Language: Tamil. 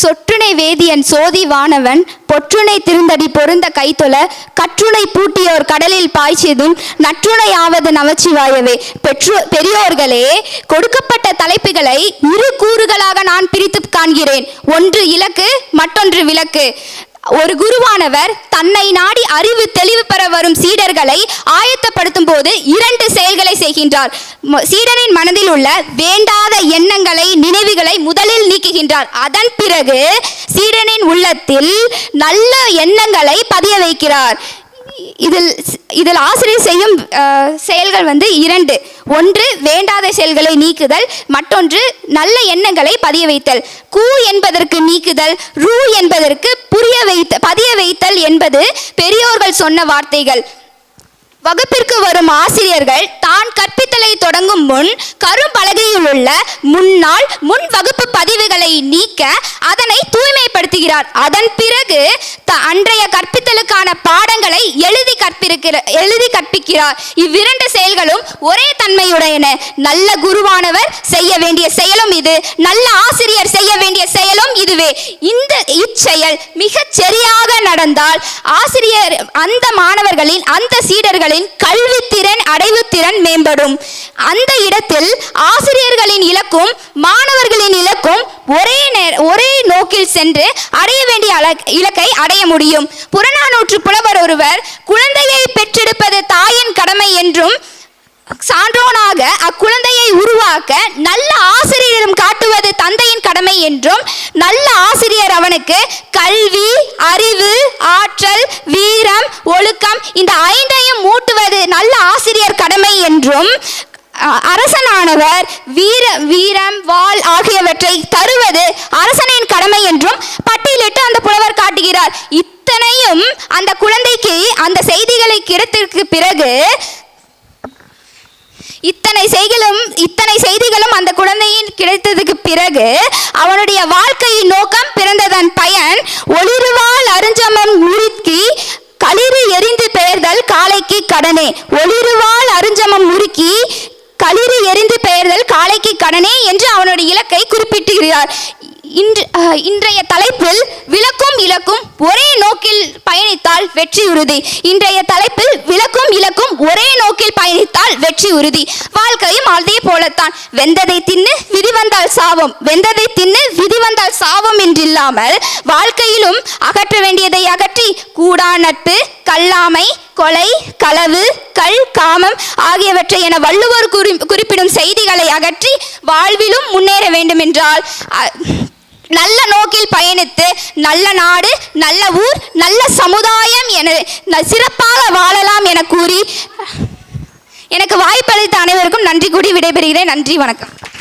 சொற்றுணை வேதியன் சோதி வானவன் பொற்றுணை திருந்தடி பொருந்த கைத்தொல கற்றுணை பூட்டியோர் கடலில் பாய்ச்சியதும் நற்றுணை ஆவது நமச்சிவாயவே. பெற்றோ பெரியோர்களே கொடுக்கப்பட்ட தலைப்புகளை இரு கூறுகளாக நான் பிரித்து காண்கிறேன். ஒன்று இலக்கு மற்றொன்று விளக்கு. ஒரு குருவானவர் தன்னை நாடி அறிவு தெளிவு பெற வரும் சீடர்களை ஆயத்தப்படுத்தும் போது இரண்டு செயல்களை செய்கின்றார். சீடரின் மனதில் உள்ள வேண்டாத எண்ணங்களை நினைவுகளை முதலில் நீக்குகின்றார். அதன் பிறகு சீடனின் உள்ளத்தில் நல்ல எண்ணங்களை பதிய வைக்கிறார். இதில் இதில் ஆசிரியர் செய்யும் செயல்கள் வந்து இரண்டு. ஒன்று வேண்டாத செயல்களை நீக்குதல். மற்றொன்று நல்ல எண்ணங்களை பதிய வைத்தல். கூ என்பதற்கு நீக்குதல் ரூ என்பதற்கு புரிய வைத்த பதிய வைத்தல் என்பது பெரியோர்கள் சொன்ன வார்த்தைகள். வகுப்பிற்கு வரும் ஆசிரியர்கள் தான் தொடங்கும் முன் கரும்பலகையில் உள்ள முன்னாள் முன் வகுப்பு பதிவுகளை நீக்க அதனை தூய்மைப்படுத்துகிறார். அதன் பிறகு த- அன்றைய கற்பித்தலுக்கான பாடங்களை எழுதி கற்பிருக்கிற எழுதி கற்பிக்கிறார். இவ்விரண்டு செயல்களும் ஒரே தன்மையுடையன. நல்ல குருவானவர் செய்ய வேண்டிய செயலும் இது. நல்ல ஆசிரியர் செய்ய வேண்டிய செயலும் இதுவே. இந்த இச்செயல் மிகச் சரியாக நடந்தால் ஆசிரியர் அந்த மாணவர்களின் அந்த சீடர்களின் கல்வித்திறன் அடைவுத்திறன் மேம்படும். அந்த இடத்தில் ஆசிரியர்களின் இலக்கும் மாணவர்களின் இலக்கும் ஒரே நேர ஒரே நோக்கில் சென்று அடைய வேண்டிய இலக்கை அடைய முடியும். புறநானூற்று புலவர் ஒருவர் குழந்தையை பெற்றெடுப்பது தாயின் கடமை என்றும் சான்றோனாக அக்குழந்தையை உருவாக்க நல்ல ஆசிரியர் கடமை என்றும் நல்ல ஆசிரியர் அவனுக்கு கல்வி அறிவு ஆற்றல் வீரம் ஒழுக்கம் இந்த ஐந்தையும் மூட்டுவது நல்ல ஆசிரியர் கடமை என்றும் அரசனானவர் வீர வீரம் வாள் ஆகியவற்றை தருவது அரசனின் கடமை என்றும் பட்டியலிட்டு அந்த புலவர் காட்டுகிறார். இத்தனையும் அந்த குழந்தைக்கு அந்த செய்திகளை கிடைத்திற்கு பிறகு இத்தனை செய்களும் இத்தனை செய்திகளும் அந்த குழந்தையின் கிடைத்ததுக்கு பிறகு அவனுடைய வாழ்க்கையின் நோக்கம் பிறந்ததன் பயன் ஒளிருவால் அருஞ்சமம் உருக்கி களிறு எரிந்து பெயர்தல் காளைக்கு கடனே. ஒளிருவால் அருஞ்சமம் உருக்கி களிறு எரிந்து பெயர்தல் காளைக்கு கடனே என்று அவனுடைய இலக்கை குறிப்பிட்டுகிறார். இன்று இன்றைய தலைப்பில் விளக்கும் இலக்கும் ஒரே நோக்கில் பயணித்தால் வெற்றி உறுதி. இன்றைய தலைப்பில் விளக்கும் இலக்கும் ஒரே நோக்கில் பயணித்தால் வெற்றி உறுதி. வாழ்க்கையும் அதே போலத்தான். வெந்ததை தின்னு விதி வந்தால் சாவம். வெந்ததை தின்னு விதி வந்தால் சாபம் என்றில்லாமல் வாழ்க்கையிலும் அகற்ற வேண்டியதை அகற்றி கூடா நட்பு கல்லாமை கொலை களவு கல் காமம் ஆகியவற்றை என வள்ளுவர் குறி குறிப்பிடும் செய்திகளை அகற்றி வாழ்விலும் முன்னேற வேண்டுமென்றால் பயணித்து நல்ல நாடு நல்ல ஊர் நல்ல சமுதாயம் என சிறப்பாக வாழலாம் என கூறி எனக்கு வாய்ப்பளித்த அனைவருக்கும் நன்றி கூடி விடைபெறுகிறேன். நன்றி வணக்கம்.